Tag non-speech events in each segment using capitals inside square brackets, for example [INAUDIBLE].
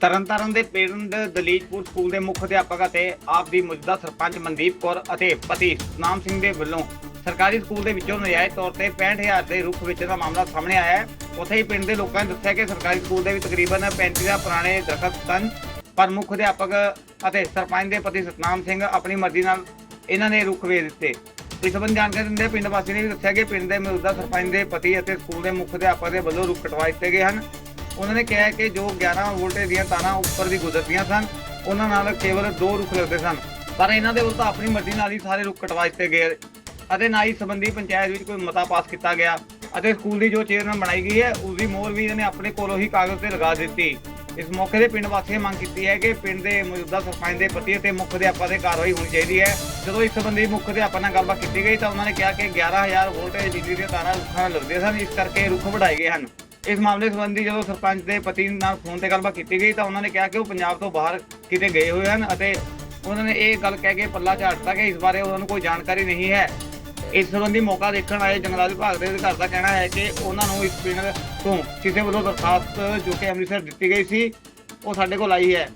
ਤਰਨਤਾਰਨ ਦੇ ਪਿੰਡ ਦਲੀਜਪੁਰ ਸਕੂਲ ਦੇ ਮੁੱਖ ਅਧਿਆਪਕ ਅਤੇ ਆਪ ਦੀ ਮੌਜੂਦਾ ਸਰਪੰਚ ਮਨਦੀਪ ਕੌਰ ਅਤੇ ਪਤੀ ਨਾਮ ਸਿੰਘ ਦੇ ਵੱਲੋਂ ਸਰਕਾਰੀ ਸਕੂਲ ਦੇ ਵਿੱਚੋਂ ਨਜਾਇਜ਼ ਤੌਰ ਤੇ 65000 ਦੇ ਰੁੱਖ ਵੇਚਣ ਦਾ ਮਾਮਲਾ ਸਾਹਮਣੇ ਆਇਆ ਹੈ। ਉੱਥੇ ਹੀ ਪਿੰਡ ਦੇ ਲੋਕਾਂ ਨੇ ਦੱਸਿਆ ਕਿ ਸਰਕਾਰੀ ਸਕੂਲ ਦੇ ਵਿੱਚ ਤਕਰੀਬਨ 35 ਦਾ ਪੁਰਾਣੇ ਦਰਖਤ ਸਨ। ਪਰ ਮੁੱਖ ਅਧਿਆਪਕ ਅਤੇ ਸਰਪੰਚ ਦੇ ਪਤੀ ਸਤਨਾਮ ਸਿੰਘ ਆਪਣੀ ਮਰਜ਼ੀ ਨਾਲ ਇਹਨਾਂ ਨੇ ਰੁੱਖ ਵੇਚ ਦਿੱਤੇ। ਇਸ ਸੰਬੰਧ ਜਾਣਕਾਰੀ ਦਿੰਦੇ ਪਿੰਡ ਵਾਸੀ ਨੇ ਵੀ ਦੱਸਿਆ ਕਿ ਪਿੰਡ ਦੇ ਮੌਜੂਦਾ ਸਰਪੰਚ ਦੇ ਪਤੀ ਅਤੇ ਸਕੂਲ ਦੇ ਮੁੱਖ ਅਧਿਆਪਕ ਦੇ ਵੱਲੋਂ ਰੁੱਖ ਕਟਵਾ ਦਿੱਤੇ ਗਏ ਹਨ। ਉਹਨਾਂ ਨੇ ਕਿਹਾ ਕਿ ਜੋ 11 ਵੋਲਟੇਜ ਦੀਆਂ ਤਾਰਾਂ ਉੱਪਰ ਦੀ ਗੁਜ਼ਰਦੀਆਂ ਸਨ, ਉਹਨਾਂ ਨਾਲ ਕੇਵਲ ਦੋ ਰੁੱਖ ਲੱਗਦੇ ਸਨ। ਪਰ ਇਹਨਾਂ ਦੇ ਵੱਲੋਂ ਆਪਣੀ ਮਰਜ਼ੀ ਨਾਲ ਹੀ ਸਾਰੇ ਰੁੱਖ ਕਟਵਾ ਦਿੱਤੇ ਗਏ ਅਤੇ ਨਾ ਹੀ ਸੰਬੰਧੀ ਪੰਚਾਇਤ ਵਿੱਚ ਕੋਈ ਮਤਾ ਪਾਸ ਕੀਤਾ ਗਿਆ ਅਤੇ ਸਕੂਲ ਦੀ ਜੋ ਚੇਅਰਮੈਨ ਬਣਾਈ ਗਈ ਹੈ ਉਸ ਦੀ ਮੋਹਰ ਵੀ ਇਹਨੇ ਆਪਣੇ ਕੋਲੋਂ ਹੀ ਕਾਗਜ਼ ਤੇ ਲਗਾ ਦਿੱਤੀ। ਇਸ ਮੌਕੇ ਤੇ ਪਿੰਡ ਵਾਸੀਆਂ ਮੰਗ ਕੀਤੀ ਹੈ ਕਿ ਪਿੰਡ ਦੇ ਮੌਜੂਦਾ ਸਰਪੰਚ ਦੇ ਪਤੀ ਅਤੇ ਮੁੱਖ ਅਧਿਆਪਕ ਦੇ ਕਾਰਵਾਈ ਹੋਣੀ ਚਾਹੀਦੀ ਹੈ। ਜਦੋਂ ਇਸ ਸੰਬੰਧੀ ਮੁੱਖ ਅਧਿਆਪਕ ਨਾਲ ਗੱਲਬਾਤ ਕੀਤੀ ਗਈ ਤਾਂ ਉਹਨਾਂ ਨੇ ਕਿਹਾ ਕਿ 11000 ਵੋਲਟੇਜ ਬਿਜਲੀ ਦੀਆਂ ਤਾਰਾਂ ਰੁੱਖਾਂ ਨਾਲ ਲੱਗਦੇ ਸਨ, ਇਸ ਕਰਕੇ ਰੁੱਖ ਵਢਾਏ ਗਏ ਹਨ। ਇਸ ਮਾਮਲੇ ਸੰਬੰਧੀ ਜਦੋਂ ਸਰਪੰਚ ਦੇ ਪਤੀ ਨਾਲ ਫੋਨ ਤੇ ਗੱਲਬਾਤ ਕੀਤੀ ਗਈ ਤਾਂ ਉਹਨਾਂ ਨੇ ਕਿਹਾ ਕਿ ਉਹ ਪੰਜਾਬ ਤੋਂ ਬਾਹਰ ਕਿਤੇ ਗਏ ਹੋਏ ਹਨ ਅਤੇ ਉਹਨਾਂ ਨੇ ਇਹ ਗੱਲ ਕਹਿ ਕੇ ਪੱਲਾ ਝਾੜਤਾ ਕਿ ਇਸ ਬਾਰੇ ਉਹਨਾਂ ਨੂੰ ਕੋਈ ਜਾਣਕਾਰੀ ਨਹੀਂ ਹੈ। ਇਸ ਸੰਬੰਧੀ ਮੌਕਾ ਦੇਖਣ ਆਏ ਜੰਗਲਾਤ ਵਿਭਾਗ ਦੇ ਅਧਿਕਾਰੀ ਦਾ ਕਹਿਣਾ ਹੈ ਕਿ ਉਹਨਾਂ ਨੂੰ ਇਸ ਪਿੰਡ ਤੋਂ ਕਿਸੇ ਵੱਲੋਂ ਦਰਖਾਸਤ ਜੋ ਕਿ ਅੰਮ੍ਰਿਤਸਰ ਦਿੱਤੀ ਗਈ ਸੀ, ਉਹ ਸਾਡੇ ਕੋਲ ਆਈ ਹੈ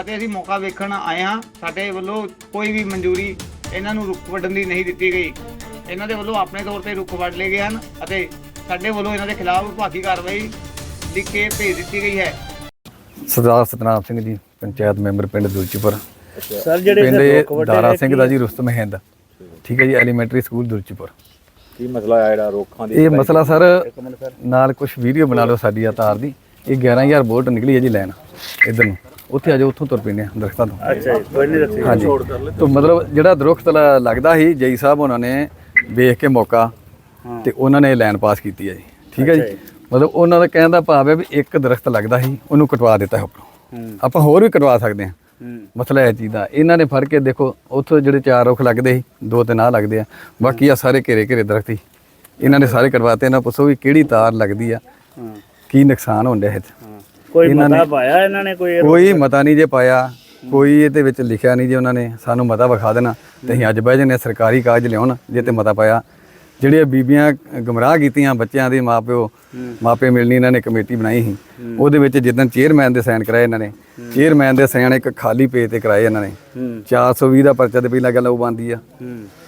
ਅਤੇ ਅਸੀਂ ਮੌਕਾ ਵੇਖਣ ਆਏ ਹਾਂ। ਸਾਡੇ ਵੱਲੋਂ ਕੋਈ ਵੀ ਮਨਜ਼ੂਰੀ ਇਹਨਾਂ ਨੂੰ ਰੁੱਖ ਵੱਢਣ ਦੀ ਨਹੀਂ ਦਿੱਤੀ ਗਈ। ਇਹਨਾਂ ਦੇ ਵੱਲੋਂ ਆਪਣੇ ਤੌਰ ਤੇ ਰੁੱਖ ਵੱਢ ਲਏ ਗਏ ਹਨ ਅਤੇ ਸਾਡੇ ਵੱਲੋਂ ਇਹਨਾਂ ਦੇ ਖਿਲਾਫ ਵਿਭਾਗੀ ਕਾਰਵਾਈ ਲਿਖ ਕੇ ਭੇਜ ਦਿੱਤੀ ਗਈ ਹੈ। ਸਰਦਾਰ ਸਤਨਾਮ ਸਿੰਘ ਜੀ ਪੰਚਾਇਤ ਮੈਂਬਰ ਪਿੰਡ ਦੁਲਚੀਪੁਰ ਸਰ ਜਿਹੜੇ ਪਿੰਡ ਰੁੱਖ ਦਾਰਾ ਸਿੰਘ ਦਾ ਜੀ ਰੁਸਤਮ ਹਿੰਦ ਠੀਕ ਹੈ ਜੀ ਐਲੀਮੈਂਟਰੀ ਸਕੂਲ ਦੁਲਚੀਪੁਰ ਕੀ ਮਸਲਾ ਆ ਜਿਹੜਾ ਰੋਕਾਂ ਦੀ ਇਹ ਮਸਲਾ ਸਰ ਨਾਲ ਕੁਝ ਵੀਡੀਓ ਬਣਾ ਲਓ ਸਾਡੀ ਆ ਤਾਰ ਦੀ। ਇਹ 11000 ਵੋਲਟ ਨਿਕਲੀ ਹੈ ਜੀ ਲਾਈਨ ਇਧਰ ਨੂੰ। ਉੱਥੇ ਆ ਜਾਓ ਉੱਥੋਂ ਤੁਰ ਪੈਂਦੇ ਆ ਦਰਖਤਾਂ ਤੋਂ। ਅੱਛਾ ਜੀ ਕੋਈ ਨਹੀਂ ਦੱਸੀ। ਹਾਂਜੀ। ਤੋਂ ਮਤਲਬ ਜਿਹੜਾ ਦਰਖਤ ਲ- ਲੱਗਦਾ ਸੀ ਜਈ ਸਾਹਿਬ ਉਹਨਾਂ ਨੇ ਵੇਖ ਕੇ ਮੌਕਾ। ਤੇ ਉਹਨਾਂ ਨੇ ਲਾਈਨ ਪਾਸ ਕੀਤੀ ਹੈ ਜੀ। ਠੀਕ ਹੈ ਜੀ। ਮਤਲਬ ਉਹਨਾਂ ਦਾ ਕਹਿਣ ਦਾ ਭਾਵ ਹੈ ਵੀ ਇੱਕ ਦਰਖਤ ਲੱਗਦਾ ਸੀ ਉਹਨੂੰ ਕਟਵਾ ਦਿੱਤਾ ਹੈ ਉੱਪਰੋਂ। ਆਪਾਂ ਹੋਰ ਵੀ ਕਟਵਾ ਸਕਦੇ ਹਾਂ। ਮਸਲਾ ਇਹ ਚੀਜ਼ ਦਾ ਇਹਨਾਂ ਨੇ ਫੜ ਕੇ ਦੇਖੋ ਉੱਥੋਂ ਜਿਹੜੇ ਚਾਰ ਰੁੱਖ ਲੱਗਦੇ ਸੀ ਦੋ ਤੇ ਨਾ ਲੱਗਦੇ ਆ ਬਾਕੀ ਆ ਸਾਰੇ ਘੇਰੇ ਘੇਰੇ ਦਰਖਤ ਸੀ। ਇਹਨਾਂ ਨੇ ਸਾਰੇ ਕਰਵਾਤੇ ਇਹਨਾਂ ਪੁੱਛੋ ਵੀ ਕਿਹੜੀ ਤਾਰ ਲੱਗਦੀ ਆ ਕੀ ਨੁਕਸਾਨ 'ਚ ਹਾਂ। ਕੋਈ ਮਤਾ ਪਾਇਆ ਇਹਨਾਂ ਨੇ ਕੋਈ ਕੋਈ ਮਤਾ ਨਹੀਂ ਜੇ ਪਾਇਆ ਕੋਈ ਇਹਦੇ ਵਿੱਚ ਲਿਖਿਆ ਨਹੀਂ ਜੇ ਉਹਨਾਂ ਨੇ ਸਾਨੂੰ ਮਤਾ ਵਿਖਾ ਦੇਣਾ। ਤੇ ਅਸੀਂ ਅੱਜ ਬਹਿ ਜੰਨੇ ਸਰਕਾਰੀ ਕਾਗਜ਼ ਲਿਆਉਣ ਜੇ ਤੇ ਮਤਾ ਪਾਇਆ ਜਿਹੜੀਆਂ ਬੀਬੀਆਂ ਗਮਰਾਹ ਕੀਤੀਆਂ ਬੱਚਿਆਂ ਦੇ ਮਾਪਿਓ ਮਾਪੇ ਮਿਲਣੀ ਇਹਨਾਂ ਨੇ ਕਮੇਟੀ ਬਣਾਈ ਸੀ। ਉਹਦੇ ਵਿੱਚ ਜਿੱਦਣ ਚੇਅਰਮੈਨ ਦੇ ਸਾਈਨ ਕਰਾਏ ਇਹਨਾਂ ਨੇ। ਚੇਅਰਮੈਨ ਦੇ ਸਾਈਨ ਇੱਕ ਖਾਲੀ ਪੇਜ ਤੇ ਕਰਾਏ ਇਹਨਾਂ ਨੇ। ਹੂੰ। 420 ਦਾ ਪਰਚਾ ਤੇ ਪਹਿਲਾਂ ਗੱਲ ਉਹ ਬੰਦੀ ਆ।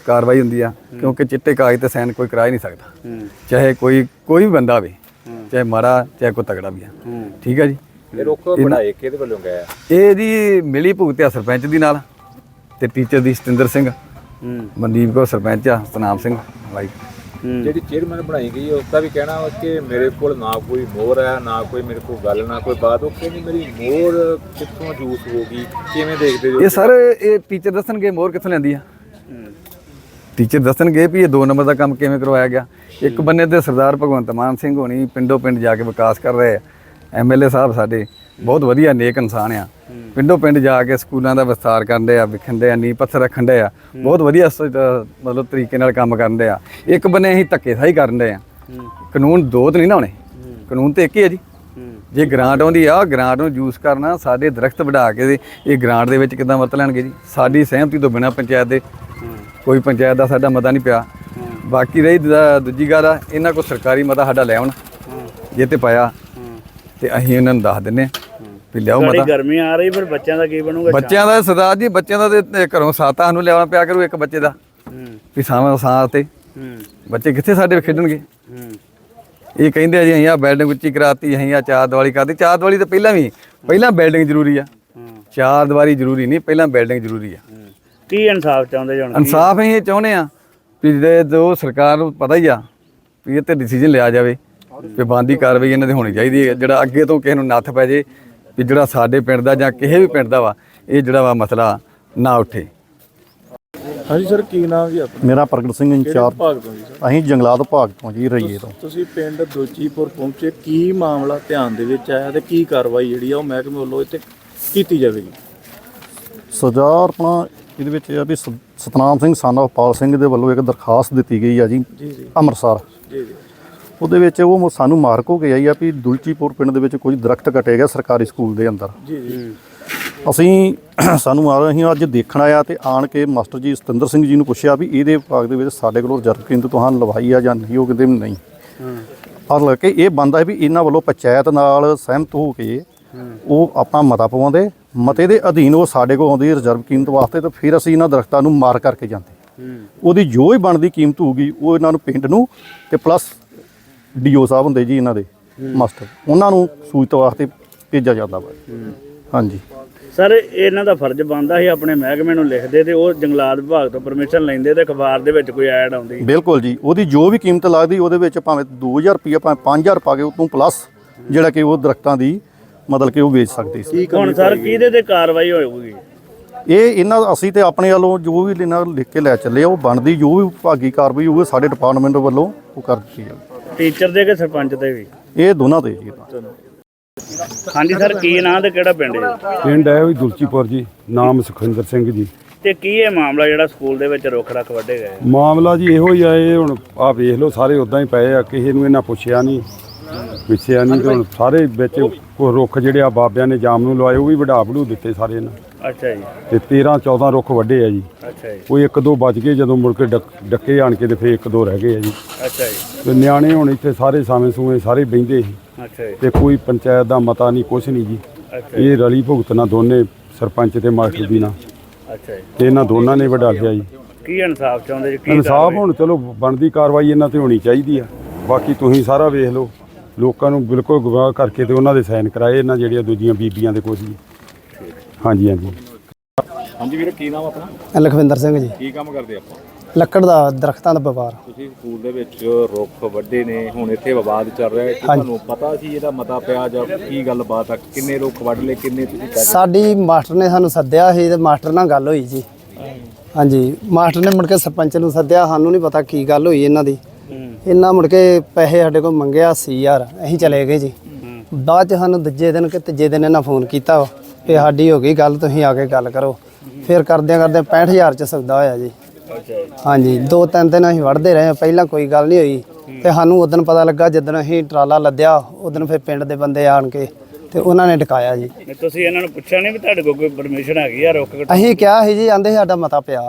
ਕਾਰਵਾਈ ਹੁੰਦੀ ਆ ਕਿਉਂਕਿ ਚਿੱਟੇ ਕਾਗਜ਼ ਤੇ ਸਾਈਨ ਕੋਈ ਕਰਾ ਹੀ ਨਹੀਂ ਸਕਦਾ। ਚਾਹੇ ਕੋਈ ਕੋਈ ਵੀ ਬੰਦਾ ਹੋਵੇ। ਚਾਹੇ ਮਾੜਾ ਚਾਹੇ ਕੋਈ ਤਗੜਾ ਵੀ ਆ। ਠੀਕ ਆ ਜੀ? ਇਹ ਰੁੱਖ ਬਣਾਏ? ਕਿਹਦੇ ਵੱਲੋਂ ਗਏ ਆ? ਇਹ ਜੀ ਮਿਲੀ ਭੁਗਤਿਆ ਸਰਪੰਚ ਦੀ ਨਾਲ ਤੇ ਟੀਚਰ ਦੀ ਸਤਿੰਦਰ ਸਿੰਘ। ਮਨਦੀਪ ਕੌਰ ਸਰਪੰਚ ਆ ਸਤਨਾਮ ਸਿੰਘ ਵਾਈ ਹੂੰ। ਜਿਹੜੀ ਚੇਅਰਮੈਨ ਬਣਾਈ ਗਈ ਹੈ ਉਸ ਦਾ ਵੀ ਕਹਿਣਾ ਵਾ ਕਿ ਮੇਰੇ ਕੋਲ ਨਾ ਕੋਈ ਮੋਹਰ ਹੈ ਨਾ ਕੋਈ ਮੇਰੇ ਕੋਲ ਗੱਲ ਨਾ ਕੋਈ ਬਾਤ। ਉਹ ਕਹਿੰਦੀ ਮੇਰੀ ਮੋਹਰ ਕਿੱਥੋਂ ਜੂਸ ਹੋਗੀ ਕਿਵੇਂ ਦੇਖਦੇ ਜੋ ਇਹ ਸਰ ਇਹ ਟੀਚਰ ਦੱਸਣਗੇ ਮੋਹਰ ਕਿੱਥੋਂ ਲੈਂਦੀ ਆ। ਹੂੰ। ਟੀਚਰ ਦੱਸਣਗੇ ਵੀ ਇਹ ਦੋ ਨੰਬਰ ਦਾ ਕੰਮ ਕਿਵੇਂ ਕਰਵਾਇਆ ਗਿਆ। ਇੱਕ ਬੰਨੇ ਤੇ ਸਰਦਾਰ ਭਗਵੰਤ ਮਾਨ ਸਿੰਘ ਹੋਣੀ ਪਿੰਡੋਂ ਪਿੰਡ ਜਾ ਕੇ ਵਿਕਾਸ ਕਰ ਰਹੇ ਆ। ਐਮਐਲਏ ਸਾਹਿਬ ਸਾਡੇ। ਬਹੁਤ ਵਧੀਆ ਨੇਕ ਇਨਸਾਨ ਆ। ਪਿੰਡੋਂ ਪਿੰਡ ਜਾ ਕੇ ਸਕੂਲਾਂ ਦਾ ਵਿਸਥਾਰ ਕਰਦੇ ਆ ਵਿਖੰਡੇ ਆ ਨੀ ਪੱਥਰ ਰੱਖਣ ਆ। ਬਹੁਤ ਵਧੀਆ ਮਤਲਬ ਤਰੀਕੇ ਨਾਲ ਕੰਮ ਕਰਦੇ ਆ। ਇੱਕ ਬੰਨੇ ਅਸੀਂ ਧੱਕੇ ਸਾਈ ਕਰਨ ਦੇ ਆ। ਕਾਨੂੰਨ ਦੋ ਤੇ ਨਹੀਂ ਨਾ ਹੋਣੇ। ਕਾਨੂੰਨ ਤੇ ਇੱਕ ਹੀ ਹੈ ਜੀ। ਜੇ ਗ੍ਰਾਂਟ ਆਉਂਦੀ ਆ ਗ੍ਰਾਂਟ ਨੂੰ ਯੂਜ਼ ਕਰਨਾ ਸਾਡੇ ਦਰਖਤ ਵਢਾ ਕੇ ਇਹ ਗ੍ਰਾਂਟ ਦੇ ਵਿੱਚ ਕਿੱਦਾਂ ਵਰਤ ਲੈਣਗੇ ਜੀ? ਸਾਡੀ ਸਹਿਮਤੀ ਤੋਂ ਬਿਨਾ ਪੰਚਾਇਤ ਦੇ ਕੋਈ ਪੰਚਾਇਤ ਦਾ ਸਾਡਾ ਮਤਾ ਨਹੀਂ ਪਿਆ। ਬਾਕੀ ਰਹੀ ਦੂਜੀ ਗੱਲ ਆ ਇਹਨਾਂ ਕੋਲ ਸਰਕਾਰੀ ਮਤਾ ਸਾਡਾ ਲੈ ਆਉਣ। ਜੇ ਤੇ ਪਾਇਆ ਤੇ ਅਸੀਂ ਇਹਨਾਂ ਨੂੰ ਦੱਸ ਦਿੰਨੇ ਆ। ਵੀ ਲਿਆਓ ਬੜੀ ਮਤਾ। ਗਰਮੀ ਆ ਰਹੀ ਫਿਰ ਬੱਚਿਆਂ ਦਾ ਕੀ ਬਣੂਗਾ? ਬੱਚਿਆਂ ਦਾ ਸਰਦਾਰ ਜੀ ਬੱਚਿਆਂ ਦਾ ਤੇ ਤੇ ਘਰੋਂ ਸਾਤਾ ਸਾਨੂੰ ਲਿਆਉਣਾ ਪਿਆ ਕਰੂ ਇੱਕ ਬੱਚੇ ਦਾ। ਹੂੰ। ਵੀ ਸਾਵਾਂ ਸਾਹ ਤੇ। ਹੂੰ। ਬੱਚੇ ਕਿੱਥੇ ਸਾਡੇ ਖੇਡਣਗੇ? ਹੂੰ। ਇਹ ਕਹਿੰਦੇ ਆ ਜੀ ਅਸੀਂ ਆ ਬਿਲਡਿੰਗ ਉੱਚੀ ਕਰਾਤੀ ਅਸੀਂ ਆ ਚਾਰ ਦੀਵਾਰੀ ਕਰਤੀ। ਚਾਰ ਦੀਵਾਰੀ ਤਾਂ ਪਹਿਲਾਂ ਵੀ ਪਹਿਲਾਂ ਬਿਲਡਿੰਗ ਜ਼ਰੂਰੀ ਆ। ਹੂੰ। ਚਾਰ ਦੀਵਾਰੀ ਜ਼ਰੂਰੀ ਨਹੀਂ ਪਹਿਲਾਂ ਬਿਲਡਿੰਗ ਜ਼ਰੂਰੀ ਆ। ਹੂੰ। ਕੀ ਇਨਸਾਫ ਚਾਹੁੰਦੇ ਜੀ ਹੁਣ? ਇਨਸਾਫ ਅਸੀਂ ਇਹ ਚਾਹੁੰਦੇ ਆ ਵੀ ਜੇ ਜੋ ਸਰਕਾਰ ਨੂੰ ਪਤਾ ਹੀ ਆ ਵੀ ਇਹ ਤੇ ਡਿਸੀਜਨ ਲਿਆ ਜਾਵੇ ਵੀ ਬੰਦੀ ਕਾਰਵਾਈ ਇਹਨਾਂ ਦੀ ਹੋਣੀ ਚਾਹੀਦੀ ਹੈ। ਜਿਹੜਾ ਅੱਗੇ ਤੋਂ ਕਿਸੇ ਨੂੰ ਨੱਥ ਪੈ ਜੇ ਵੀ ਜਿਹੜਾ ਸਾਡੇ ਪਿੰਡ ਦਾ ਜਾਂ ਕਿਸੇ ਵੀ ਪਿੰਡ ਦਾ ਵਾ ਇਹ ਜਿਹੜਾ ਵਾ ਮਸਲਾ ਨਾ ਉੱਠੇ। ਹਾਂਜੀ ਸਰ ਕੀ ਨਾਮ ਜੀ ਆਪਣਾ? ਮੇਰਾ ਪ੍ਰਗਟ ਸਿੰਘ ਇੰਚਾਰਜ। ਭਾਗ ਤੋਂ ਜੀ ਸਰ? ਅਸੀਂ ਜੰਗਲਾਤ ਵਿਭਾਗ ਤੋਂ ਜੀ ਰਈਏ ਤੋਂ। ਤੁਸੀਂ ਪਿੰਡ ਦੋਚੀਪੁਰ ਪਹੁੰਚੇ ਕੀ ਮਾਮਲਾ ਧਿਆਨ ਦੇ ਵਿੱਚ ਆਇਆ ਤੇ ਕੀ ਕਾਰਵਾਈ ਜਿਹੜੀ ਆ ਉਹ ਮਹਿਕਮੇ ਵੱਲੋਂ ਇੱਥੇ ਕੀਤੀ ਜਾਵੇਗੀ? ਸਰਦਾਰ ਆਪਣਾ ਇਹਦੇ ਵਿੱਚ ਇਹ ਆ ਵੀ ਸਤਨਾਮ ਸਿੰਘ ਸਾਨਾ ਪਾਲ ਸਿੰਘ ਦੇ ਵੱਲੋਂ ਇੱਕ ਦਰਖਾਸਤ ਦਿੱਤੀ ਗਈ ਆ ਜੀ। ਜੀ ਜੀ। ਅੰਮ੍ਰਿਤਸਰ। ਜੀ ਜੀ। ਉਹਦੇ ਵਿੱਚ ਉਹ ਸਾਨੂੰ ਮਾਰਕ ਹੋ ਗਿਆ ਜੀ ਆ ਵੀ ਦੁਲਚੀਪੁਰ ਪਿੰਡ ਦੇ ਵਿੱਚ ਕੁਝ ਦਰਖਤ ਕੱਟੇ ਗਏ ਸਰਕਾਰੀ ਸਕੂਲ ਦੇ ਅੰਦਰ। ਜੀ ਜੀ। ਅਸੀਂ [CLEARS THROAT] ਸਾਨੂੰ ਮਾਰ ਅਸੀਂ ਅੱਜ ਦੇਖਣ ਆਇਆ ਤੇ ਆਣ ਕੇ ਮਾਸਟਰ ਜੀ ਸਤਿੰਦਰ ਸਿੰਘ ਜੀ ਨੂੰ ਪੁੱਛਿਆ ਵੀ ਇਹਦੇ ਵਿਭਾਗ ਦੇ ਵਿੱਚ ਸਾਡੇ ਕੋਲੋਂ ਰਿਜ਼ਰਵ ਕੇਂਦਰ ਤੋਂ ਲਵਾਈ ਆ ਜਾਂ ਨਹੀਂ ਉਹ ਕਹਿੰਦੇ ਵੀ ਨਹੀਂ। ਹੂੰ। ਪਰ ਲੱਗੇ ਇਹ ਬੰਦਾ ਹੈ ਵੀ ਇਹਨਾਂ ਵੱਲੋਂ ਪੰਚਾਇਤ ਨਾਲ ਸਹਿਮਤ ਹੋ ਕੇ ਉਹ ਆਪਾਂ ਮਤਾ ਪਵਾਉਂਦੇ ਮਤੇ ਦੇ ਅਧੀਨ ਉਹ ਸਾਡੇ ਕੋਲ ਆਉਂਦੀ ਰਿਜ਼ਰਵ ਕੀਮਤ ਵਾਸਤੇ ਤੇ ਫਿਰ ਅਸੀਂ ਇਹਨਾਂ ਦਰਖਤਾਂ ਨੂੰ ਮਾਰ ਕਰਕੇ ਜਾਂਦੇ। ਉਹਦੀ ਜੋ ਹੀ ਬਣਦੀ ਕੀਮਤ ਹੋਊਗੀ ਉਹ ਇਹਨਾਂ ਨੂੰ ਪਿੰਡ ਨੂੰ ਤੇ ਪਲੱਸ ਡੀਓ ਸਾਹਿਬ ਹੁੰਦੇ ਜੀ ਇਹਨਾਂ ਦੇ ਮਾਸਟਰ। ਉਹਨਾਂ ਨੂੰ ਸੂਚਿਤ ਵਾਸਤੇ ਭੇਜਿਆ ਜਾਂਦਾ ਵਾ। ਹਾਂਜੀ। ਸਰ ਇਹਨਾਂ ਦਾ ਫਰਜ਼ ਬਣਦਾ ਸੀ ਆਪਣੇ ਮਹਿਕਮੇ ਨੂੰ ਲਿਖਦੇ ਤੇ ਉਹ ਜੰਗਲਾਤ ਵਿਭਾਗ ਤੋਂ ਪਰਮਿਸ਼ਨ ਲੈਂਦੇ ਤੇ ਅਖਬਾਰ ਦੇ ਵਿੱਚ ਕੋਈ ਐਡ ਆਉਂਦੀ। ਬਿਲਕੁਲ ਜੀ। ਉਹਦੀ ਜੋ ਵੀ ਕੀਮਤ ਲੱਗਦੀ ਉਹਦੇ ਵਿੱਚ ਭਾਵੇਂ 2000 ਰੁਪਏ ਭਾਵੇਂ 5000 ਪਾ ਕੇ ਉਹ ਤੋਂ ਪਲੱਸ ਜਿਹੜਾ ਕਿ ਉਹ ਦਰਖਤਾਂ ਦੀ ਮਤਲਬ ਕਿ ਉਹ ਵੇਚ ਸਕਦੇ ਸੀ। ਹੁਣ ਸਰ ਕਿਹਦੇ ਤੇ ਕਾਰਵਾਈ ਹੋਊਗੀ? ਇਹ ਇਹਨਾਂ ਅਸੀਂ ਤੇ ਆਪਣੇ ਵੱਲੋਂ ਜੋ ਵੀ ਇਹਨਾਂ ਲਿਖ ਕੇ ਲੈ ਚੱਲੇ ਆ ਉਹ ਬਣਦੀ ਜੋ ਵੀ ਵਿਭਾਗੀ ਕਾਰਵਾਈ ਹੋਊਗੀ ਸਾਡੇ ਡਿਪਾਰਟਮੈਂਟ ਵੱਲੋਂ ਉਹ ਕਰ ਦਿੱਤੀ ਜਾਊਗੀ। ਟੀਚਰ ਦੇ ਕਿ ਸਰਪੰਚ ਦੇ ਵੀ? ਇਹ ਦੋਨਾਂ ਤੇ ਜੀ। ਹਾਂਜੀ ਸਰ ਕੀ ਨਾਂ ਤੇ ਕਿਹੜਾ ਪਿੰਡ ਹੈ? ਪਿੰਡ ਹੈ ਵੀ ਦੁਲਚੀਪੁਰ ਜੀ ਨਾਮ ਸੁਖਵਿੰਦਰ ਸਿੰਘ ਜੀ। ਤੇ ਕੀ ਇਹ ਮਾਮਲਾ ਜਿਹੜਾ ਸਕੂਲ ਦੇ ਵਿੱਚ ਰੁੱਖ ਰੱਖ ਵੱਢੇ ਗਏ? ਮਾਮਲਾ ਜੀ ਇਹੋ ਹੀ ਆ ਇਹ ਹੁਣ ਆ ਵੇਖ ਲਓ ਸਾਰੇ ਉਦਾਂ ਹੀ ਪਏ ਆ ਕਿਸੇ ਨੂੰ ਇਹਨਾਂ ਪੁੱਛਿਆ ਨਹੀਂ ਪੁੱਛਿਆ ਨਹੀਂ ਤੇ ਹੁਣ ਸਾਰੇ ਵਿੱਚ ਕੋ ਰੁੱਖ ਜਿਹੜੇ ਆ ਬਾਬਿਆਂ ਨੇ ਜਾਮ ਨੂੰ ਲਵਾਏ ਉਹ ਵੀ ਵਢਾ ਵਢੂ ਦਿੱਤੇ ਸਾਰੇ ਇਹਨਾਂ। ਅੱਛਾ ਜੀ। ਤੇ 13 14 ਰੁੱਖ ਵੱਡੇ ਆ ਜੀ। ਅੱਛਾ ਜੀ। ਉਹ ਇੱਕ ਦੋ ਬਚ ਗਏ ਜਦੋਂ ਮੁੜ ਕੇ ਡੱਕ- ਡੱਕੇ ਆਣ ਕੇ ਤੇ ਫੇਰ ਇੱਕ ਦੋ ਰਹਿ ਗਏ ਆ ਜੀ। ਅੱਛਾ ਜੀ। ਤੇ ਨਿਆਣੇ ਹੁਣ ਇੱਥੇ ਸਾਰੇ ਸਾਵੇਂ ਸੂਵੇਂ ਸਾਰੇ ਬਹਿੰਦੇ ਸੀ। ਅੱਛਾ ਜੀ। ਤੇ ਕੋਈ ਪੰਚਾਇਤ ਦਾ ਮਤਾ ਨਹੀਂ ਕੁਛ ਨਹੀਂ ਜੀ। ਅੱਛਾ ਜੀ। ਇਹ ਰਲੀ ਭੁਗਤਣਾ ਦੋਨੇ ਸਰਪੰਚ ਤੇ ਮਾਸਟਰ ਦੀ ਨਾਲ। ਅੱਛਾ ਜੀ। ਤੇ ਇਹਨਾਂ ਦੋਨਾਂ ਨੇ ਵਢਾ ਲਿਆ ਜੀ। ਕੀ ਇਨਸਾਫ ਚਾਹੁੰਦੇ ਜੀ? ਕੀ ਇਨਸਾਫ? ਹੁਣ ਚਲੋ ਬਣਦੀ ਕਾਰਵਾਈ ਇਹਨਾਂ ਤੇ ਹੋਣੀ ਚਾਹੀਦੀ ਆ। ਬਾਕੀ ਤੁਸੀਂ ਸਾਰਾ ਵੇਖ ਲਓ। ਲੋਕਾਂ ਨੂੰ ਬਿਲਕੁਲ ਗਵਾਹ ਕਰਕੇ ਤੇ ਉਹਨਾਂ ਦੇ ਸਾਈਨ ਕਰਾਏ ਇਹਨਾਂ ਜਿਹੜੀਆਂ ਦੂਜੀਆਂ ਬੀਬੀਆਂ ਦੇ ਕੁਝ ਜੀ ਹਾਂਜੀ ਹਾਂਜੀ। ਹਾਂਜੀ ਵੀਰੇ ਕੀ ਨਾਮ ਆਪਣਾ? ਲਖਵਿੰਦਰ ਸਿੰਘ ਜੀ। ਕੀ ਕੰਮ ਕਰਦੇ ਆਪਾਂ? ਲੱਕੜ ਦਾ ਦਰਖਤਾਂ ਦਾ ਵਪਾਰ। ਤੁਸੀਂ ਸਕੂਲ ਦੇ ਵਿੱਚ ਰੁੱਖ ਵੱਡੇ ਨੇ ਹੁਣ ਇੱਥੇ ਵਿਵਾਦ ਚੱਲ ਰਿਹਾ ਹੈ। ਕੀ ਤੁਹਾਨੂੰ ਪਤਾ ਸੀ ਇਹਦਾ ਮਤਾ ਪਿਆ ਜਾਂ ਕੀ ਗੱਲਬਾਤ ਆ? ਕਿੰਨੇ ਰੁੱਖ ਵੱਢ ਲਏ ਕਿੰਨੇ ਤੁਸੀਂ ਸਾਡੀ ਮਾਸਟਰ ਨੇ ਸਾਨੂੰ ਸੱਦਿਆ ਸੀ ਤੇ ਮਾਸਟਰ ਨਾਲ ਗੱਲ ਹੋਈ ਜੀ। ਹਾਂਜੀ ਮਾਸਟਰ ਨੇ ਮੁੜ ਕੇ ਸਰਪੰਚ ਨੂੰ ਸੱਦਿਆ ਸਾਨੂੰ ਨਹੀਂ ਪਤਾ ਕੀ ਗੱਲ ਹੋਈ ਇਹਨਾਂ ਦੀ। ਇਹਨਾਂ ਮੁੜ ਕੇ ਪੈਸੇ ਸਾਡੇ ਕੋਲ ਮੰਗਿਆ 80000 ਅਸੀਂ ਚਲੇ ਗਏ ਜੀ। ਬਾਅਦ ਚ ਸਾਨੂੰ ਦੂਜੇ ਦਿਨ ਕਿ ਤੀਜੇ ਦਿਨ ਇਹਨਾਂ ਫੋਨ ਕੀਤਾ ਵਾ। ਕਿ ਸਾਡੀ ਹੋ ਗਈ ਗੱਲ ਤੁਸੀਂ ਆ ਕੇ ਗੱਲ ਕਰੋ। ਫਿਰ ਕਰਦਿਆਂ ਕਰਦਿਆਂ 65000 ਚ ਸੌਦਾ ਹੋਇਆ ਜੀ। ਹਾਂਜੀ ਦੋ ਤਿੰਨ ਦਿਨ ਅਸੀਂ ਵੜਦੇ ਰਹੇ ਪਹਿਲਾਂ ਕੋਈ ਗੱਲ ਨਹੀਂ ਹੋਈ। ਤੇ ਸਾਨੂੰ ਉਦੋਂ ਪਤਾ ਲੱਗਾ ਜਦੋਂ ਅਸੀਂ ਟਰਾਲਾ ਲੱਦਿਆ ਉਦੋਂ ਫਿਰ ਪਿੰਡ ਦੇ ਬੰਦੇ ਆਣ ਕੇ ਤੇ ਉਹਨਾਂ ਨੇ ਟਿਕਾਇਆ ਜੀ। ਤੁਸੀਂ ਇਹਨਾਂ ਨੂੰ ਪੁੱਛਿਆ ਨਹੀਂ ਵੀ ਤੁਹਾਡੇ ਕੋਲ ਕੋਈ ਪਰਮਿਸ਼ਨ ਹੈਗੀ ਆ ਰੁੱਖ ਕਟ ਅਸੀਂ ਕਿਹਾ ਸੀ ਜੀ ਆਂਦੇ ਸਾਡਾ ਮਤਾ ਪਿਆ।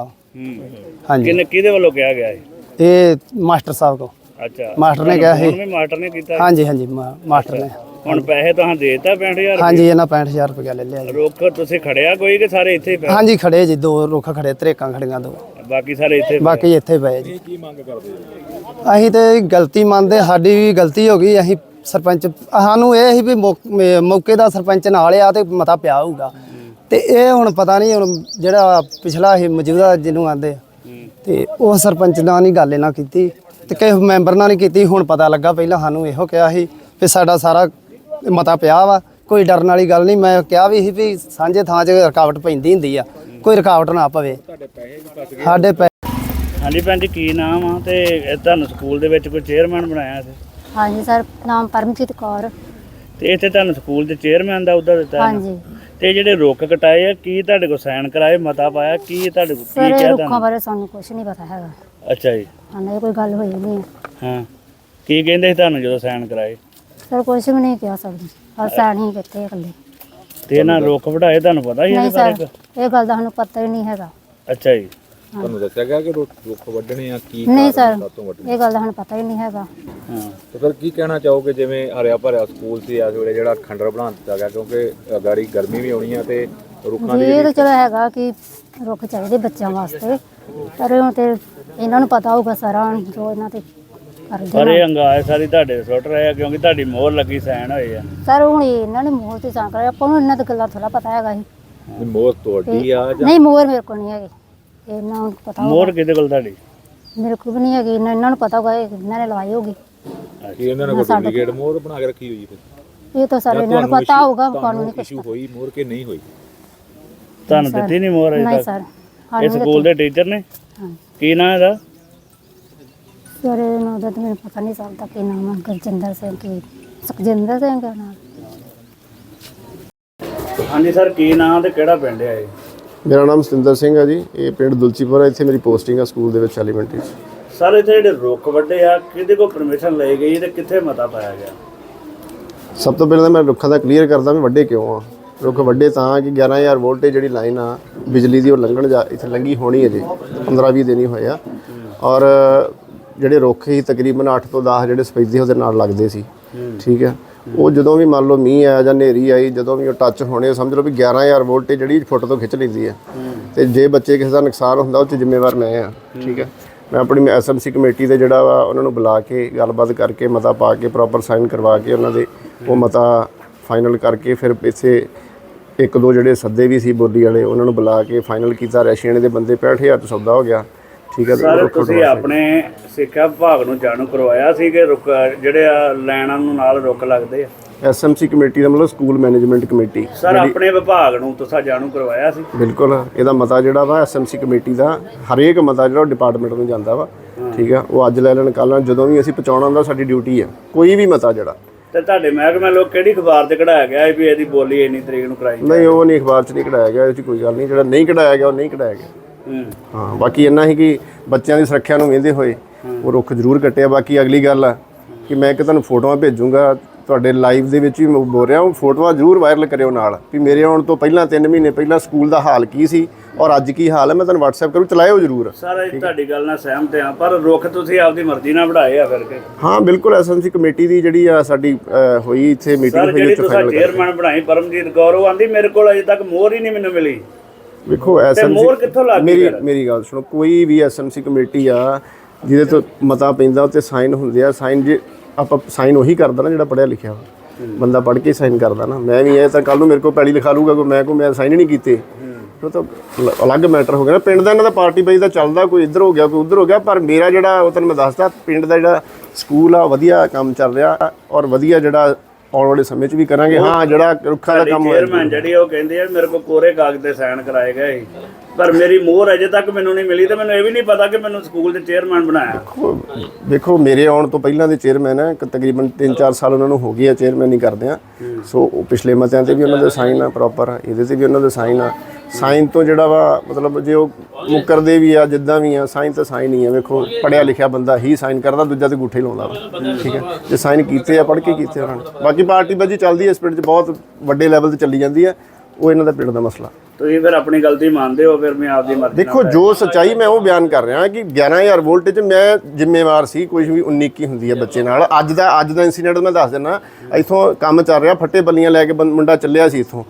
ਹਾਂਜੀ। ਕਿੰਨੇ ਕਿਹਦੇ ਵੱਲੋਂ ਕਿਹਾ ਗਿਆ ਇਹ? ਮਾਸਟਰ ਸਾਹਿਬ ਕੋ। ਅੱਛਾ। ਮਾਸਟਰ ਨੇ ਕਿਹਾ ਸੀ। ਮਾਸਟਰ ਨੇ ਕੀਤਾ? ਹਾਂਜੀ ਹਾਂਜੀ ਮਾਸਟਰ ਨੇ। ਹੁਣ ਪੈਸੇ ਤਾਂ ਦੇਤਾ 65000 ਹਾਂਜੀ ਇਹਨਾਂ 65000 ਰੁਪਇਆ ਲੈ ਲਿਆ ਜੀ। ਰੁੱਖ ਤੁਸੀਂ ਖੜਿਆ ਕੋਈ ਕਿ ਸਾਰੇ ਇੱਥੇ ਹੀ ਪਏ? ਹਾਂਜੀ ਖੜੇ ਜੀ ਦੋ ਰੁੱਖ ਖੜੇ ਤਰੇਕਾਂ ਖੜੀਆਂ ਦੋ। ਬਾਕੀ ਸਾਰੇ ਇੱਥੇ ਪਏ? ਬਾਕੀ ਇੱਥੇ ਪਏ ਜੀ। ਕੀ ਮੰਗ ਕਰਦੇ ਅਸੀਂ ਤੇ ਗਲਤੀ ਮੰਨਦੇ ਸਾਡੀ ਵੀ ਗਲਤੀ ਹੋ ਗਈ ਅਸੀਂ ਸਰਪੰਚ ਸਾਨੂੰ ਇਹ ਸੀ ਵੀ ਮੌਕ- ਮੇ- ਮੌਕੇ ਦਾ ਸਰਪੰਚ ਨਾਲ ਆ ਤੇ ਮਤਾ ਪਿਆ ਹੋਊਗਾ। ਤੇ ਇਹ ਹੁਣ ਪਤਾ ਨਹੀਂ ਹੁਣ ਜਿਹੜਾ ਪਿਛਲਾ ਇਹ ਮੌਜੂਦਾ ਜਿਹਨੂੰ ਆਂਦੇ ਤੇ ਉਹ ਸਰਪੰਚ ਨਾਲ ਨਹੀਂ ਗੱਲ ਇਹਨਾਂ ਕੀਤੀ ਤੇ ਕਿਸੇ ਮੈਂਬਰ ਨਾਲ ਨਹੀਂ ਕੀਤੀ ਹੁਣ ਪਤਾ ਲੱਗਾ ਪਹਿਲਾਂ ਸਾਨੂੰ ਇਹੋ ਕਿਹਾ ਸੀ ਵੀ ਸਾਡਾ ਸਾਰਾ ਮਤਾ ਪਿਆ ਵਾ। ਕੋਈ ਡਰਨ ਵਾਲੀ ਗੱਲ ਨਹੀਂ। ਮੈਂ ਕਿਹਾ ਵੀ ਸੀ ਵੀ ਸਾਂਝੇ ਥਾਂ 'ਚ ਰੁਕਾਵਟ ਪੈਂਦੀ ਹੁੰਦੀ ਆ। ਕੋਈ ਰੁਕਾਵਟ ਨਾ ਪਵੇ। ਸਾਡੇ ਪੈ ਹਾਂਜੀ ਭੈਣ ਜੀ ਕੀ ਨਾਮ ਆ? ਤੇ ਇਹ ਤੁਹਾਨੂੰ ਸਕੂਲ ਦੇ ਵਿੱਚ ਕੋਈ ਚੇਅਰਮੈਨ ਬਣਾਇਆ ਸੀ? ਹਾਂਜੀ ਸਰ ਨਾਮ ਪਰਮਜੀਤ ਕੌਰ। ਤੇ ਇੱਥੇ ਤੁਹਾਨੂੰ ਸਕੂਲ ਦੇ ਚੇਅਰਮੈਨ ਦਾ ਅਹੁਦਾ ਦਿੱਤਾ ਹੈ ਨਾ? ਹਾਂਜੀ। ਤੇ ਜਿਹੜੇ ਰੁੱਖ ਕਟਾਏ ਆ ਕੀ ਤੁਹਾਡੇ ਕੋਲ ਸਾਈਨ ਕਰਾਏ ਮਤਾ ਪਾਇਆ? ਕੀ ਤੁਹਾਡੇ ਕੋਲ ਸਰ ਕੀ ਇਹ ਕਿਹਾ ਰੁੱਖਾਂ ਤੁਹਾਨੂੰ? ਬਾਰੇ ਸਾਨੂੰ ਕੁਝ ਨਹੀਂ ਪਤਾ ਹੈਗਾ। ਅੱਛਾ ਜੀ। ਸਾਨੂੰ ਇਹ ਕੋਈ ਗੱਲ ਹੋਈ ਨਹੀਂ। ਹੈ। ਹਾਂ। ਕੀ ਕਹਿੰਦੇ ਸੀ ਤੁਹਾਨੂੰ ਜਦੋਂ ਸਾਈਨ ਕਰਾਏ? ਸਰ ਕੁਝ ਵੀ ਨਹੀਂ ਕਿਹਾ ਸਕਦੇ ਹਰ ਸਾਲ ਹੀ ਕਿੱਥੇ ਇਕੱਲੇ। ਤੇ ਇਹਨਾਂ ਰੁੱਖ ਵਢਾਏ ਤੁਹਾਨੂੰ ਪਤਾ ਹੀ ਨਹੀਂ ਇਹਦੇ ਸਰ ਬਾਰੇ ਇਹ ਗੱਲ ਦਾ ਸਾਨੂੰ ਪਤਾ ਹੀ ਨਹੀਂ ਹੈਗਾ। ਅੱਛਾ ਜੀ। ਤੁਹਾਨੂੰ ਦੱਸਿਆ ਗਿਆ ਕਿ ਰੁੱਖ ਰੁੱਖ ਵੱਢਣੇ ਆ ਕੀ ਨਹੀਂ ਸਰ ਵੱਢਣੇ? ਇਹ ਗੱਲ ਦਾ ਸਾਨੂੰ ਪਤਾ ਹੀ ਨਹੀਂ ਹੈਗਾ। ਹਾਂ। ਤੇ ਫਿਰ ਕੀ ਕਹਿਣਾ ਚਾਹੋਗੇ ਜਿਵੇਂ ਹਰਿਆ ਭਰਿਆ ਸਕੂਲ ਸੀ ਇਸ ਵੇਲੇ ਜਿਹੜਾ ਖੰਡਰ ਬਣਾ ਦਿੱਤਾ ਗਿਆ ਕਿਉਂਕਿ ਗਾੜੀ ਗਰਮੀ ਵੀ ਆਉਣੀ ਆ ਤੇ ਰੁੱਖਾਂ ਦੀ ਇਹ ਤਾਂ ਚਲੋ ਹੈਗਾ ਕਿ ਰੁੱਖ ਚਾਹੀਦੇ ਬੱਚਿਆਂ ਵਾਸਤੇ। ਪਰ ਹੁਣ ਤੇ ਇਹਨਾਂ ਨੂੰ ਪਤਾ ਹੋਊਗਾ ਸਾਰਾ ਜੋ ਇਹਨਾਂ ਤੇ ਸਾਰੇ ਨੇ ਅੰਗਾਏ ਸਾਰੀ ਤੁਹਾਡੇ ਸੁੱਟ ਰਹੇ ਆ ਕਿਉਂਕਿ ਤੁਹਾਡੀ ਮੋਹਰ ਲੱਗੀ ਸਾਈਨ ਹੋਏ ਆ। ਸਰ ਹੁਣ ਇਹਨਾਂ ਨੇ ਮੋਹ ਤੇ ਜਾਂ ਕਰਿਆ ਆਪਾਂ ਨੂੰ ਇਹਨਾਂ ਦੀ ਗੱਲਾਂ ਥੋੜਾ ਪਤਾ ਹੈਗਾ ਸੀ। ਮੋਹ ਤੁਹਾਡੀ ਆ ਜਾਂ ਨਹੀਂ ਮੋਰ ਮੇਰੇ ਕੋਲ ਨਹੀਂ ਹੈਗੀ। ਇਹਨਾਂ ਨੂੰ ਪਤਾ ਹੋਊਗਾ। ਮੋਹਰ ਕਿਹਦੇ ਕੋਲ ਤੁਹਾਡੀ? ਮੇਰੇ ਕੋਲ ਵੀ ਨਹੀਂ ਹੈਗੀ ਇਹਨਾਂ ਇਹਨਾਂ ਨੂੰ ਪਤਾ ਹੋਗਾ ਇਹ ਇਹਨਾਂ ਨੇ ਲਵਾਈ ਹੋਗੀ ਕੀ ਇਹਨਾਂ ਨੇ ਕੋਈ ਡੁਪਲੀਕੇਟ ਮੋਹਰ ਬਣਾ ਕੇ ਰੱਖੀ ਹੋਈ ਫਿਰ। ਇਹ ਤਾਂ ਸਾਰੇ ਇਹਨਾਂ ਨੂੰ ਪਤਾ ਹੋਊਗਾ ਕਾਨੂੰਨੀ ਕੁਛ ਇਸ਼ੂ ਹੋਈ ਮੋਹਰ ਕੇ ਨਹੀਂ ਹੋਈ? ਤੁਹਾਨੂੰ ਦਿੱਤੀ ਨਹੀਂ ਮੋਹਰ ਅਜੇ ਨਹੀਂ ਤੱਕ? ਸਰ ਇਹ ਸਾਨੂੰ ਸਕੂਲ ਦੇ ਟੀਚਰ ਨੇ? ਹਾਂ। ਕੀ ਨਾਂ ਇਹਦਾ? ਸਰ ਇਹਨਾਂ ਦਾ ਤਾਂ ਮੈਨੂੰ ਪਤਾ ਨਹੀਂ ਸਕਦਾ ਕੀ ਨਾਮ ਹੈ ਗੁਰਜਿੰਦਰ ਸਿੰਘ ਕੀ ਸੁਖਜਿੰਦਰ ਸਿੰਘ ਦਾ ਨਾਮ ਹਾਂਜੀ ਸਰ ਕੀ ਨਾਂ ਤੇ ਕਿਹੜਾ ਪਿੰਡ ਹੈ ਇਹ? ਮੇਰਾ ਨਾਮ ਸਤਿੰਦਰ ਸਿੰਘ ਹੈ ਜੀ। ਇਹ ਪਿੰਡ ਦੁਲਚੀਪੁਰ ਹੈ ਇੱਥੇ ਮੇਰੀ ਪੋਸਟਿੰਗ ਹੈ ਸਕੂਲ ਦੇ ਵਿੱਚ ਐਲੀਮੈਂਟਰੀ 'ਚ। ਸਰ ਇੱਥੇ ਜਿਹੜੇ ਰੁੱਖ ਵੱਡੇ ਆ ਕਿਹਦੇ ਕੋਲ ਪਰਮਿਸ਼ਨ ਲਈ ਗਈ ਤੇ ਕਿੱਥੇ ਮਤਾ ਪਾਇਆ ਗਿਆ? ਸਭ ਤੋਂ ਪਹਿਲਾਂ ਤਾਂ ਮੈਂ ਰੁੱਖਾਂ ਦਾ ਕਲੀਅਰ ਕਰਦਾ ਵੀ ਵੱਡੇ ਕਿਉਂ ਆ। ਰੁੱਖ ਵੱਡੇ ਤਾਂ ਕਿ 11000 ਵੋਲਟੇਜ ਜਿਹੜੀ ਲਾਈਨ ਆ ਬਿਜਲੀ ਦੀ ਉਹ ਲੰਘਣ ਜਾ ਇੱਥੇ ਲੰਗੀ ਹੋਣੀ ਹੈ ਜੀ 15-20 ਦਿਨ ਹੀ ਹੋਏ ਆ। ਔਰ ਜਿਹੜੇ ਰੁੱਖ ਹੀ ਤਕਰੀਬਨ 8 ਤੋਂ 10 ਜਿਹੜੇ ਸਫੈਦੇ ਉਹਦੇ ਨਾਲ ਲੱਗਦੇ ਸੀ। ਠੀਕ ਹੈ ਉਹ ਜਦੋਂ ਵੀ ਮੰਨ ਲਓ ਮੀਂਹ ਆਇਆ ਜਾਂ ਹਨੇਰੀ ਆਈ ਜਦੋਂ ਵੀ ਉਹ ਟੱਚ ਹੋਣੇ ਸਮਝ ਲਓ ਵੀ 11000 ਵੋਲਟ ਜਿਹੜੀ ਫੁੱਟ ਤੋਂ ਖਿੱਚ ਲੈਂਦੀ ਹੈ। ਤੇ ਜੇ ਬੱਚੇ ਕਿਸੇ ਦਾ ਨੁਕਸਾਨ ਹੁੰਦਾ ਉਹ 'ਚ ਜ਼ਿੰਮੇਵਾਰ ਮੈਂ ਆ। ਠੀਕ ਹੈ ਮੈਂ ਆਪਣੀ ਐਸਐਮਸੀ ਕਮੇਟੀ ਦੇ ਜਿਹੜਾ ਵਾ ਉਹਨਾਂ ਨੂੰ ਬੁਲਾ ਕੇ ਗੱਲਬਾਤ ਕਰਕੇ ਮਤਾ ਪਾ ਕੇ ਪ੍ਰੋਪਰ ਸਾਈਨ ਕਰਵਾ ਕੇ ਉਹਨਾਂ ਦੇ ਉਹ ਮਤਾ ਫਾਈਨਲ ਕਰਕੇ ਫਿਰ ਪਿੱਛੇ ਇੱਕ ਦੋ ਜਿਹੜੇ ਸੱਦੇ ਵੀ ਸੀ ਬੋਲੀ ਵਾਲੇ ਉਹਨਾਂ ਨੂੰ ਬੁਲਾ ਕੇ ਫਾਈਨਲ ਕੀਤਾ। ਰੈਸ਼ੀਅਨ ਦੇ ਬੰਦੇ 65000 ਤੋਂ ਸੌਦਾ ਹੋ ਗਿਆ। ਠੀਕ ਹੈ ਸਰ ਤੁਸੀਂ ਆਪਣੇ ਸਿੱਖਿਆ ਵਿਭਾਗ ਨੂੰ ਜਾਣੂ ਕਰਵਾਇਆ ਸੀ ਕਿ ਰੁੱਖ ਜਿਹੜੇ ਆ ਲਾਈਨਾਂ ਨੂੰ ਨਾਲ ਰੁੱਖ ਲੱਗਦੇ ਆ? ਐਸਐਮਸੀ ਕਮੇਟੀ ਦਾ ਮਤਲਬ ਸਕੂਲ ਮੈਨੇਜਮੈਂਟ ਕਮੇਟੀ। ਸਰ ਆਪਣੇ ਵਿਭਾਗ ਨੂੰ ਤੁਸੀਂ ਜਾਣੂ ਕਰਵਾਇਆ ਸੀ? ਬਿਲਕੁਲ ਇਹਦਾ ਮਤਾ ਜਿਹੜਾ ਵਾ ਐਸਐਮਸੀ ਕਮੇਟੀ ਦਾ ਹਰੇਕ ਮਤਾ ਜਿਹੜਾ ਡਿਪਾਰਟਮੈਂਟ ਨੂੰ ਜਾਂਦਾ ਵਾ। ਠੀਕ ਆ ਉਹ ਅੱਜ ਲੈ ਲੈਣ ਲੈਣ ਜਦੋਂ ਵੀ ਅਸੀਂ ਪਹੁੰਚਾਉਣਾ ਹੁੰਦਾ ਸਾਡੀ ਡਿਊਟੀ ਆ। ਕੋਈ ਵੀ ਮਤਾ ਜਿਹੜਾ। ਤੇ ਤੁਹਾਡੇ ਮਹਿਕਮੇ ਲੋਕ ਕਿਹੜੀ ਅਖਬਾਰ ਤੇ ਕਢਾਇਆ ਗਿਆ ਵੀ ਇਹਦੀ ਬੋਲੀ ਇੰਨੀ ਤਰੀਕ ਨੂੰ ਕਰਾਈ ਨਹੀਂ ਉਹ ਨਹੀਂ ਅਖਬਾਰ 'ਚ ਨਹੀਂ ਕਢਾਇਆ ਗਿਆ ਇਹ 'ਚ ਕੋਈ ਗੱਲ ਨਹੀਂ ਜਿਹੜਾ ਨਹੀਂ ਕਢਾਇਆ ਗਿਆ ਉਹ ਨਹੀਂ ਕਢਾਇਆ ਗਿਆ। ਹੂੰ ਹਾਂ ਬਾਕੀ ਇੰਨਾ ਹੀ ਕਿ ਬੱਚਿਆਂ ਦੀ ਸੁਰੱਖਿਆ ਨੂੰ ਵੇਂਦੇ ਹੋਏ ਉਹ ਰੁੱਖ ਜ਼ਰੂਰ ਕੱਟਿਆ। ਬਾਕੀ ਅਗਲੀ ਗੱਲ ਆ ਕਿ ਮੈਂ ਕਿ ਤੁਹਾਨੂੰ ਫੋਟੋਆਂ ਭੇਜੂੰਗਾ ਤੁਹਾਡੇ ਲਾਈਵ ਦੇ ਵਿੱਚ ਵੀ ਬੋਲ ਰਿਹਾ ਉਹ ਫੋਟੋਆਂ ਜ਼ਰੂਰ ਵਾਇਰਲ ਕਰਿਓ ਨਾਲ ਵੀ ਮੇਰੇ ਆਉਣ ਤੋਂ ਪਹਿਲਾਂ 3 ਮਹੀਨੇ ਪਹਿਲਾਂ ਸਕੂਲ ਦਾ ਹਾਲ ਕੀ ਸੀ ਔਰ ਅੱਜ ਕੀ ਹਾਲ ਹੈ ਮੈਂ ਤੁਹਾਨੂੰ WhatsApp ਕਰੂ ਚਲਾਇਓ ਜ਼ਰੂਰ। ਸਰ ਤੁਹਾਡੀ ਗੱਲ ਨਾਲ ਸਹਿਮਤ ਹਾਂ ਪਰ ਰੁੱਖ ਤੁਸੀਂ ਆਪਦੀ ਮਰਜ਼ੀ ਨਾਲ ਵਧਾਏ ਆ ਫਿਰ ਕੇ। ਹਾਂ ਬਿਲਕੁਲ ਐਸਐਮਸੀ ਕਮੇਟੀ ਦੀ ਜਿਹੜੀ ਆ ਸਾਡੀ ਹੋਈ ਇੱਥੇ ਮੀਟਿੰਗ ਸਰ ਹੋਈ ਜਿਹੜੀ ਤੁਸੀਂ ਚੇਅਰਮੈਨ ਬਣਾਈ ਪਰਮਜੀਤ ਉਹ ਆਂਦੀ ਮੇਰੇ ਕੋਲ ਅਜੇ ਤੱਕ ਮੋਹਰ ਹੀ ਨਹੀਂ ਮੈਨੂੰ ਮਿਲੀ। ਵੇਖੋ ਮੋਹਰ ਐਸਐਮਸੀ ਕਿੱਥੋਂ ਲੱਗ ਮੇਰੀ? ਮੇਰੀ ਗੱਲ ਸੁਣੋ ਕੋਈ ਵੀ ਐਸਐਮਸੀ ਕਮੇਟੀ ਆ ਜਿਹਦੇ ਤੋਂ ਮਤਾ ਪੈਂਦਾ ਉੱਤੇ ਸਾਈਨ ਹੁੰਦੇ ਆ। ਸਾਈਨ ਜੇ ਆਪਾਂ ਸਾਈਨ ਉਹੀ ਕਰਦਾ ਨਾ ਜਿਹੜਾ ਪੜਿਆ ਲਿਖਿਆ ਵਾ। ਬੰਦਾ ਪੜ੍ਹ ਕੇ ਸਾਈਨ ਕਰਦਾ ਨਾ। ਮੈਂ ਵੀ ਇਹ ਤਾਂ ਕੱਲ ਨੂੰ ਮੇਰੇ ਕੋਲ ਪੈਲੀ ਲਿਖਾ ਲੂਗਾ ਕੋਈ ਮੈਂ ਕੋ ਮੈਂ ਸਾਈਨ ਹੀ ਨਹੀਂ ਕੀਤੇ। ਉਹ ਤਾਂ ਅਲ- ਅਲੱਗ ਮੈਟਰ ਹੋ ਗਿਆ ਨਾ। ਪਿੰਡ ਦਾ ਇਹਨਾਂ ਦਾ ਪਾਰਟੀ ਬਾਈ ਦਾ ਚੱਲਦਾ ਕੋਈ ਇੱਧਰ ਹੋ ਗਿਆ ਕੋਈ ਉੱਧਰ ਹੋ ਗਿਆ। ਪਰ ਮੇਰਾ ਜਿਹੜਾ ਉਹ ਤੁਹਾਨੂੰ ਮੈਂ ਦੱਸਦਾ ਪਿੰਡ ਦਾ ਜਿਹੜਾ ਸਕੂਲ ਆ ਵਧੀਆ ਕੰਮ ਚੱਲ ਰਿਹਾ ਔਰ ਵਧੀਆ ਜਿਹੜਾ ਆਉਣ ਵਾਲੇ ਸਮੇਂ 'ਚ ਵੀ ਕਰਾਂਗੇ। ਹਾਂ ਜਿਹੜਾ ਰੁੱਖਾਂ ਦਾ ਕੰਮ ਹੋਇਆ ਚੇਅਰਮੈਨ ਜਿਹੜੀ ਉਹ ਕਹਿੰਦੇ ਆ ਮੇਰੇ ਕੋਲ ਕੋਰੇ ਕਾਗਜ਼ ਤੇ ਸਾਈਨ ਕਰਾਏ ਗਏ ਸੀ। ਪਰ ਮੇਰੀ ਮੋਹਰ ਅਜੇ ਤੱਕ ਮੈਨੂੰ ਨਹੀਂ ਮਿਲੀ ਤੇ ਮੈਨੂੰ ਇਹ ਵੀ ਨਹੀਂ ਪਤਾ ਕਿ ਮੈਨੂੰ ਸਕੂਲ ਦੇ ਚੇਅਰਮੈਨ ਬਣਾਇਆ। ਦੇਖੋ- ਮੇਰੇ ਆਉਣ ਤੋਂ ਪਹਿਲਾਂ ਦੇ ਚੇਅਰਮੈਨ ਹੈ ਕਿ ਤਕਰੀਬਨ 3-4 ਸਾਲ ਉਹਨਾਂ ਨੂੰ ਹੋ ਗਏ ਆ ਚੇਅਰਮੈਨ ਹੀ ਕਰਦੇ ਆ। ਸੋ ਉਹ ਪਿਛਲੇ ਮਤਿਆਂ ਤੇ ਵੀ ਉਹਨਾਂ ਦੇ ਸਾਈਨ ਆ ਪ੍ਰੋਪਰ ਇਹਦੇ ਤੇ ਵੀ ਉਹਨਾਂ ਦੇ ਸਾਈਨ ਆ। ਸਾਈਨ ਤੋਂ ਜਿਹੜਾ ਵਾ ਮਤਲਬ ਜੇ ਉਹ ਮੁਕਰਦੇ ਵੀ ਆ ਜਿੱਦਾਂ ਵੀ ਆ ਸਾਈਨ ਤਾਂ ਸਾਈਨ ਹੀ ਆ ਵੇਖੋ ਪੜਿਆ ਲਿਖਿਆ ਬੰਦਾ ਹੀ ਸਾਈਨ ਕਰਦਾ ਦੂਜਾ ਤੇ ਗੁੱਠੇ ਲਾਉਂਦਾ ਵਾ ਠੀਕ ਹੈ? ਜੇ ਸਾਈਨ ਕੀਤੇ ਆ ਪੜ ਕੇ ਕੀਤੇ ਉਹਨਾਂ ਨੇ। ਬਾਕੀ ਪਾਰਟੀ ਬਾਜੀ ਚੱਲਦੀ ਹੈ ਇਸ ਪਿੰਡ 'ਚ ਬਹੁਤ ਵੱਡੇ ਲੈਵਲ ਤੇ ਚੱਲੀ ਜਾਂਦੀ ਹੈ ਉਹ ਇਹਨਾਂ ਦਾ ਪਿੰਡ ਦਾ ਮਸਲਾ। ਤੁਸੀਂ ਫਿਰ ਆਪਣੀ ਗਲਤੀ ਮੰਨਦੇ ਹੋ ਫਿਰ ਮੈਂ ਆਪਦੀ ਮਰਜ਼ੀ ਦੇਖੋ ਜੋ ਸੱਚਾਈ ਮੈਂ ਉਹ ਬਿਆਨ ਕਰ ਰਿਹਾ ਕਿ 11000 ਵੋਲਟ 'ਚ ਮੈਂ ਜ਼ਿੰਮੇਵਾਰ ਸੀ ਕੁਝ ਵੀ 19 ਕੀ ਹੁੰਦੀ ਹੈ ਬੱਚੇ ਨਾਲ। ਅੱਜ ਦਾ ਅੱਜ ਦਾ ਇਨਸੀਡੈਂਟ ਮੈਂ ਦੱਸ ਦਿੰਦਾ ਇਥੋਂ ਕੰਮ ਚੱਲ ਰਿਹਾ ਫੱਟੇ ਬੱਲੀਆਂ ਲੈ ਕੇ ਮੁੰਡਾ ਚੱਲਿਆ ਸੀ ਇਥੋਂ।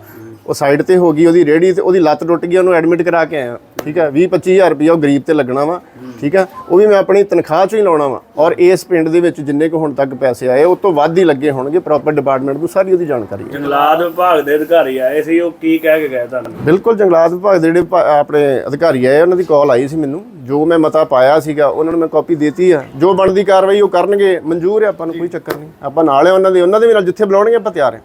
ਉਹ ਸਾਈਡ ਤੇ ਹੋ ਗਈ ਉਹਦੀ ਰੇੜੀ ਤੇ ਉਹਦੀ ਲੱਤ ਟੁੱਟ ਗਈ ਉਹਨੂੰ ਐਡਮਿਟ ਕਰਾ ਕੇ ਆਇਆ। ਠੀਕ ਹੈ? 20 25000 ਰੁਪਇਆ ਉਹ ਗਰੀਬ ਤੇ ਲੱਗਣਾ ਵਾ। ਠੀਕ ਹੈ? ਉਹ ਵੀ ਮੈਂ ਆਪਣੀ ਤਨਖਾਹ ਚੋਂ ਹੀ ਲਾਉਣਾ ਵਾ। ਔਰ ਇਸ ਪਿੰਡ ਦੇ ਵਿੱਚ ਜਿੰਨੇ ਕੁ ਹੁਣ ਤੱਕ ਪੈਸੇ ਆਏ ਉਹ ਤੋਂ ਵੱਧ ਹੀ ਲੱਗੇ ਹੋਣਗੇ। ਪ੍ਰੋਪਰ ਡਿਪਾਰਟਮੈਂਟ ਨੂੰ ਸਾਰੀ ਉਹਦੀ ਜਾਣਕਾਰੀ ਹੈ। ਜੰਗਲਾਤ ਵਿਭਾਗ ਦੇ ਅਧਿਕਾਰੀ ਆਏ ਸੀ ਉਹ ਕੀ ਕਹਿ ਕੇ ਗਏ ਤੁਹਾਨੂੰ? ਬਿਲਕੁਲ ਜੰਗਲਾਤ ਵਿਭਾਗ ਦੇ ਜਿਹੜੇ ਆਪਣੇ ਅਧਿਕਾਰੀ ਆਏ ਉਹਨਾਂ ਦੀ ਕਾਲ ਆਈ ਸੀ ਮੈਨੂੰ। ਜੋ ਮੈਂ ਮਤਾ ਪਾਇਆ ਸੀਗਾ ਉਹਨਾਂ ਨੂੰ ਮੈਂ ਕਾਪੀ ਦਿੱਤੀ ਆ। ਜੋ ਬਣਦੀ ਕਾਰਵਾਈ ਉਹ ਕਰਨਗੇ। ਮਨਜ਼ੂਰ ਹੈ ਆਪਾਂ ਨੂੰ ਕੋਈ ਚੱਕਰ ਨਹੀਂ। ਆਪਾਂ ਨਾਲ ਹੈ ਉਹਨਾਂ ਦੇ ਉਹਨਾਂ ਦੇ ਵੀ ਨਾਲ ਜਿੱਥੇ ਬੁਲਾਉਣਗੇ ਆਪਾਂ ਤਿਆਰ ਹਾਂ